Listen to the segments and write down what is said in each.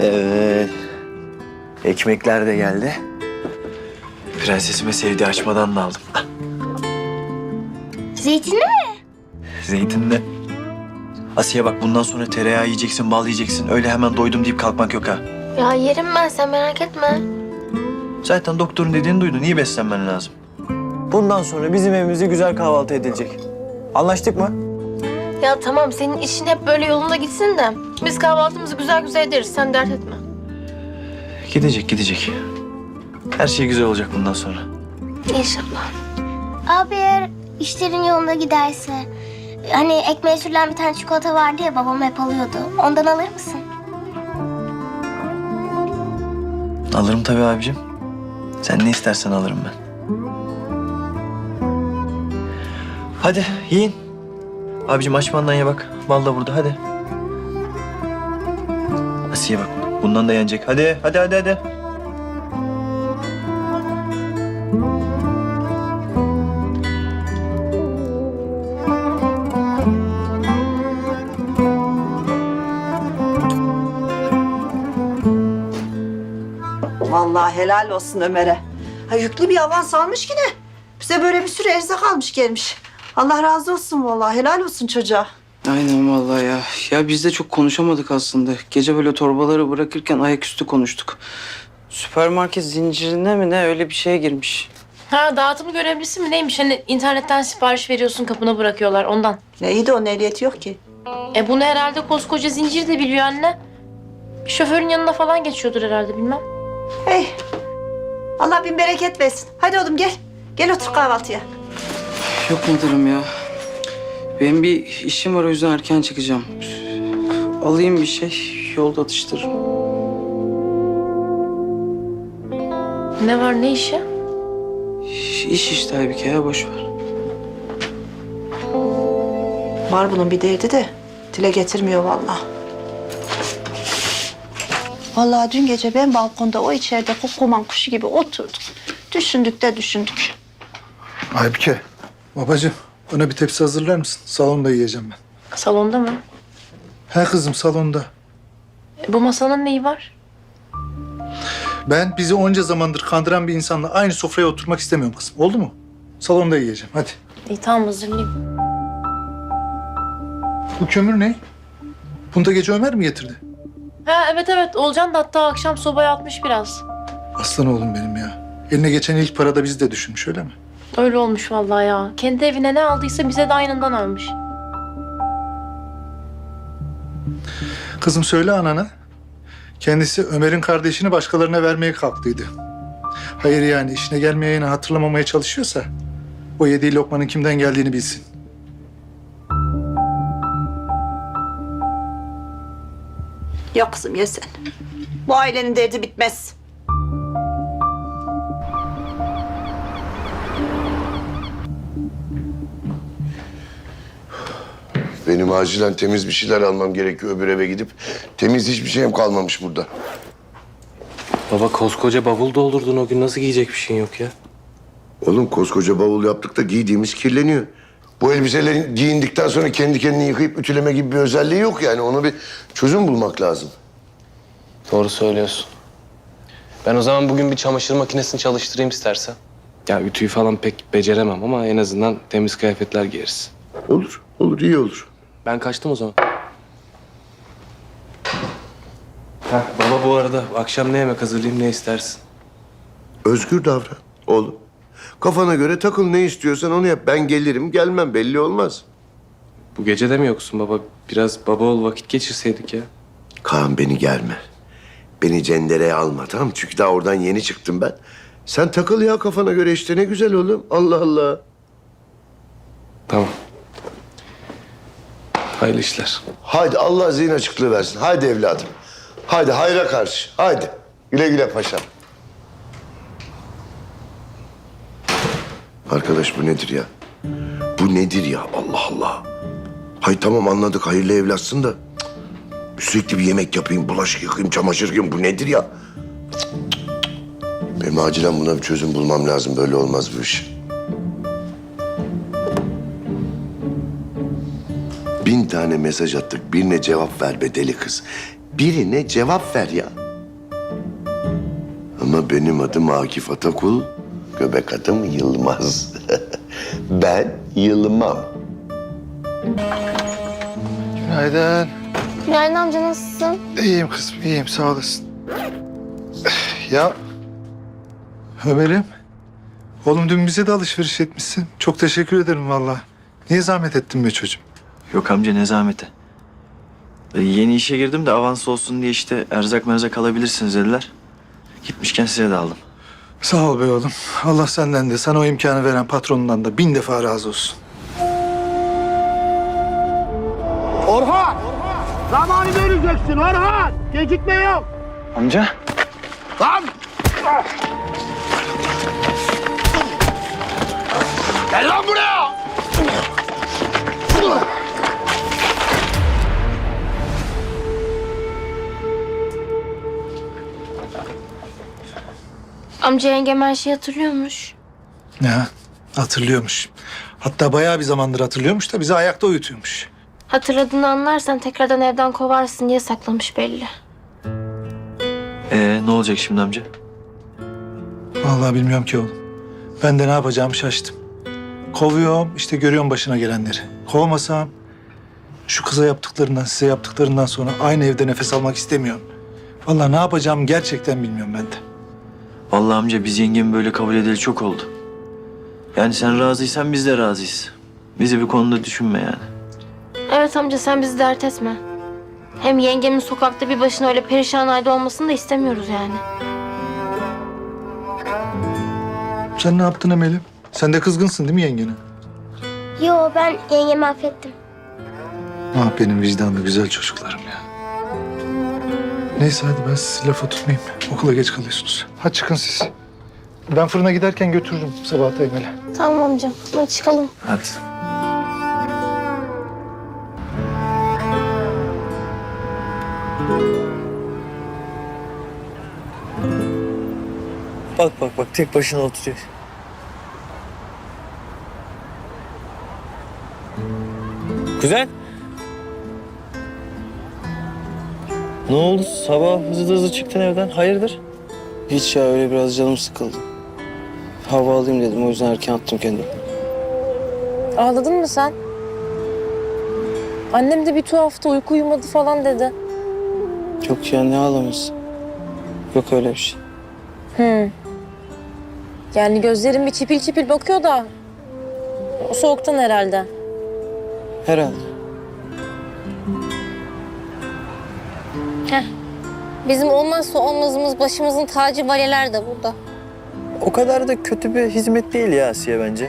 Evet. Ekmekler de geldi. Prensesime sevdiği açmadan da aldım. Zeytinli mi? Zeytinle. Asiye bak bundan sonra tereyağı yiyeceksin, bal yiyeceksin. Öyle hemen doydum deyip kalkmak yok ha. Ya yerim ben sen merak etme. Zaten doktorun dediğini duydun. İyi beslenmen lazım. Bundan sonra bizim evimizde güzel kahvaltı edilecek. Anlaştık mı? Ya tamam senin işin hep böyle yolunda gitsin de. Biz kahvaltımızı güzel güzel ederiz sen dert etme. Gidecek, gidecek. Her şey güzel olacak bundan sonra. İnşallah. Abi eğer işlerin yolunda giderse... Hani ekmeğe sürülen bir tane çikolata vardı ya babam hep alıyordu. Ondan alır mısın? Alırım tabii abicim. Sen ne istersen alırım ben. Hadi yiyin. Abicim açmandan ye bak. Bal da burada hadi. Asiye bak. Bundan da yenecek. Hadi hadi hadi hadi. Vallahi helal olsun Ömer'e. Ha, yüklü bir avans almış yine. Bize böyle bir sürü erzak almış gelmiş. Allah razı olsun vallahi. Helal olsun çocuğa. Aynen vallahi ya. Ya biz de çok konuşamadık aslında. Gece böyle torbaları bırakırken ayaküstü konuştuk. Süpermarket zincirine mi ne öyle bir şeye girmiş. Ha dağıtım görevlisi mi neymiş? Hani internetten sipariş veriyorsun kapına bırakıyorlar ondan. Ne iyi de onun ehliyeti yok ki. E bunu herhalde koskoca zincir de biliyor anne. Bir şoförün yanına falan geçiyordur herhalde bilmem. Hey. Allah bin bereket versin. Hadi oğlum gel. Gel otur kahvaltıya. Yok müdürüm ya. Benim bir işim var o yüzden erken çıkacağım. Alayım bir şey yolda atıştırırım. Ne var ne işi? İş işte Aybike ya boş ver. Var bunun bir derdi de dile getirmiyor vallahi. Vallahi dün gece ben balkonda o içeride kokoman kuşu gibi oturdum. Düşündük de düşündük. Aybike, babacığım bana bir tepsi hazırlar mısın? Salonda yiyeceğim ben. Salonda mı? He kızım salonda. E, bu masanın neyi var? Ben bizi onca zamandır kandıran bir insanla aynı sofraya oturmak istemiyorum kızım. Oldu mu? Salonda yiyeceğim hadi. İyi tamam hazırlayayım. Bu kömür ne? Bunu da gece Ömer mi getirdi? Ha evet evet Olcan da hatta akşam sobaya atmış biraz. Aslan oğlum benim ya. Eline geçen ilk parada bizi de düşünmüş öyle mi? Öyle olmuş vallahi ya. Kendi evine ne aldıysa bize de aynından almış. Kızım söyle anana. Kendisi Ömer'in kardeşini başkalarına vermeye kalktıydı. Hayır yani işine gelmeyeni hatırlamamaya çalışıyorsa... ...o yediği lokmanın kimden geldiğini bilsin. Yok kızım ye sen. Bu ailenin derdi bitmez. Benim acilen temiz bir şeyler almam gerekiyor öbür eve gidip. Temiz hiçbir şeyim kalmamış burada. Baba koskoca bavul doldurdun o gün nasıl giyecek bir şeyin yok ya? Oğlum koskoca bavul yaptık da giydiğimiz kirleniyor. Bu elbiselerin giyindikten sonra kendi kendini yıkayıp ütüleme gibi bir özelliği yok yani. Ona bir çözüm bulmak lazım. Doğru söylüyorsun. Ben o zaman bugün bir çamaşır makinesini çalıştırayım istersen. Ya ütüyü falan pek beceremem ama en azından temiz kıyafetler giyeriz. Olur, olur, iyi olur. Ben kaçtım o zaman. Heh, baba bu arada akşam ne yemek hazırlayayım ne istersin? Özgür davran oğlum. Kafana göre takıl ne istiyorsan onu yap. Ben gelirim, gelmem belli olmaz. Bu gece de mi yoksun baba? Biraz baba ol vakit geçirseydik ya. Kaan beni gelme. Beni cendereye alma tamam mı? Çünkü daha oradan yeni çıktım ben. Sen takıl ya kafana göre işte ne güzel oğlum. Allah Allah. Tamam. Hayırlı işler. Haydi Allah zihin açıklığı versin. Haydi evladım. Haydi hayra karşı. Haydi. Güle güle paşam. Arkadaş bu nedir ya? Bu nedir ya? Allah Allah. Hay tamam anladık hayırlı evlatsın da. cık, Sürekli bir yemek yapayım, bulaşık yıkayayım, çamaşır yıkayayım. Bu nedir ya? Cık, cık, cık. Benim acilen buna bir çözüm bulmam lazım. Böyle olmaz bu iş. Bin tane mesaj attık. Birine cevap ver be deli kız. birine cevap ver ya. Ama benim adım Akif Atakul, göbek adım Yılmaz. ben Yılmam. Günaydın. Günaydın amca nasılsın? İyiyim kızım, iyiyim. Sağ olasın. Ya Ömer'im, oğlum dün bize de alışveriş etmişsin. Çok teşekkür ederim vallahi. Niye zahmet ettin be çocuğum? Yok amca ne zahmeti. E, yeni işe girdim de avans olsun diye işte erzak merzak alabilirsiniz dediler. Gitmişken size de aldım. Sağ ol be oğlum. Allah senden de sana o imkanı veren patronundan da bin defa razı olsun. Orhan! Zamanı vereceksin Orhan! Gecikme yok. Amca? Lan! Amca yengem her şeyi hatırlıyormuş. Ya hatırlıyormuş. Hatta bayağı bir zamandır hatırlıyormuş da bizi ayakta uyutuyormuş. Hatırladığını anlarsan tekrardan evden kovarsın diye saklamış belli. Ee ne olacak şimdi amca? Vallahi bilmiyorum ki oğlum. Ben de ne yapacağımı şaştım. Kovuyorum işte görüyorum başına gelenleri. Kovmasam şu kıza yaptıklarından size yaptıklarından sonra aynı evde nefes almak istemiyorum. Vallahi ne yapacağımı gerçekten bilmiyorum ben de. Vallahi amca biz yengemi böyle kabul edeli çok oldu. Yani sen razıysan biz de razıyız. Bizi bir konuda düşünme yani. Evet amca sen bizi dert etme. Hem yengemin sokakta bir başına öyle perişan halde olmasını da istemiyoruz yani. Sen ne yaptın Emel'im? Sen de kızgınsın değil mi yengene? Yo ben yengemi affettim. Ah benim vicdanlı güzel çocuklarım ya. Neyse hadi ben sizi lafa tutmayayım. Okula geç kalıyorsunuz. Hadi çıkın siz. Ben fırına giderken götürürüm Sabahat'a Emel'e. Tamam amcam. Hadi çıkalım. Hadi. Bak bak bak tek başına oturuyor. Kuzen. Ne oldu? Sabah hızlı hızlı çıktın evden. Hayırdır? Hiç ya öyle biraz canım sıkıldı. Hava alayım dedim o yüzden erken attım kendimi. Ağladın mı sen? Annem de bir tuhaftı uyku uyumadı falan dedi. Yok ya ne ağlaması. Yok öyle bir şey. Hı. Yani gözlerim bir çipil çipil bakıyor da. O soğuktan herhalde. Herhalde. Bizim olmazsa olmazımız başımızın tacı valiler de burada. O kadar da kötü bir hizmet değil ya Asiye bence.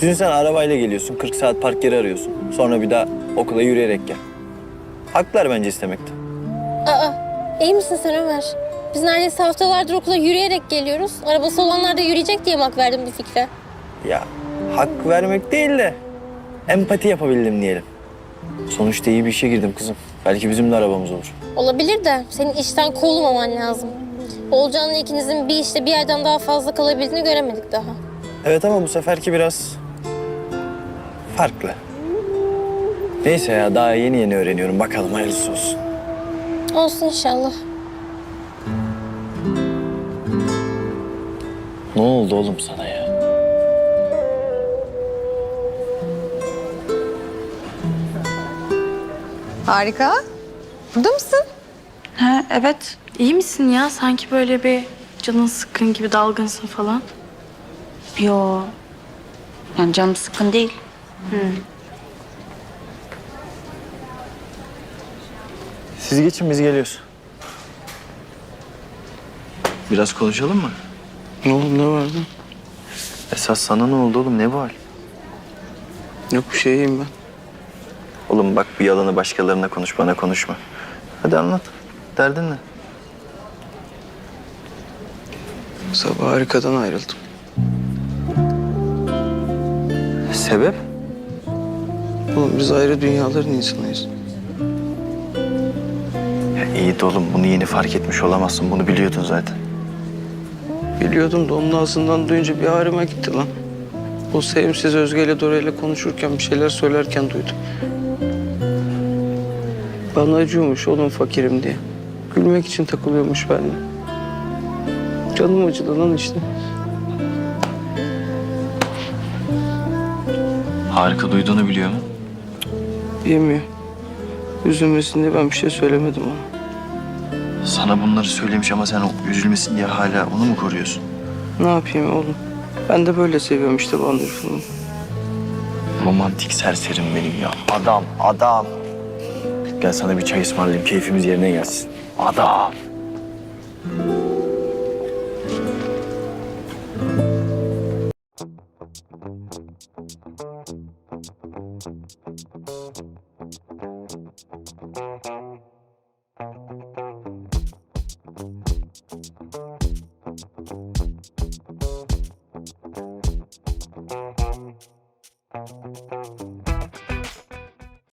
Çünkü sen arabayla geliyorsun, 40 saat park yeri arıyorsun. Sonra bir daha okula yürüyerek gel. Haklar bence istemekte. Aa, iyi misin sen Ömer? Biz neredeyse haftalardır okula yürüyerek geliyoruz. Arabası olanlar da yürüyecek diye mak verdim bu fikre. Ya hak vermek değil de empati yapabildim diyelim. Sonuçta iyi bir işe girdim kızım. Belki bizim de arabamız olur. Olabilir de senin işten kovulmaman lazım. Olcan'la ikinizin bir işte bir yerden daha fazla kalabildiğini göremedik daha. Evet ama bu seferki biraz farklı. Neyse ya daha yeni yeni öğreniyorum. Bakalım hayırlısı olsun. Olsun inşallah. Ne oldu oğlum sana ya? Harika. Burada mısın? Ha, evet. İyi misin ya? Sanki böyle bir canın sıkkın gibi dalgınsın falan. Yo. Yani canım sıkkın değil. Siz geçin biz geliyoruz. Biraz konuşalım mı? Ne oldu ne vardı? Esas sana ne oldu oğlum? Ne bu hal? Yok bir şey iyiyim ben. Oğlum bak bir yalanı başkalarına konuş, bana konuşma. Hadi anlat. Derdin ne? Sabah harikadan ayrıldım. Sebep? Oğlum biz ayrı dünyaların insanıyız. Ya iyi de oğlum bunu yeni fark etmiş olamazsın. Bunu biliyordun zaten. Biliyordum da onun ağzından duyunca bir ağrıma gitti lan. O sevimsiz Özge ile Dora ile konuşurken bir şeyler söylerken duydum. Bana acıyormuş oğlum fakirim diye. Gülmek için takılıyormuş benimle. Canım acıdı lan işte. Harika duyduğunu biliyor mu? Yemiyor. Üzülmesin diye ben bir şey söylemedim ona. Sana bunları söylemiş ama sen o üzülmesin diye hala onu mu koruyorsun? Ne yapayım oğlum? Ben de böyle seviyorum işte Wonderful'u. Romantik serserim benim ya. Adam, adam. Gel sana bir çay ısmarlayayım, keyfimiz yerine gelsin. Adam.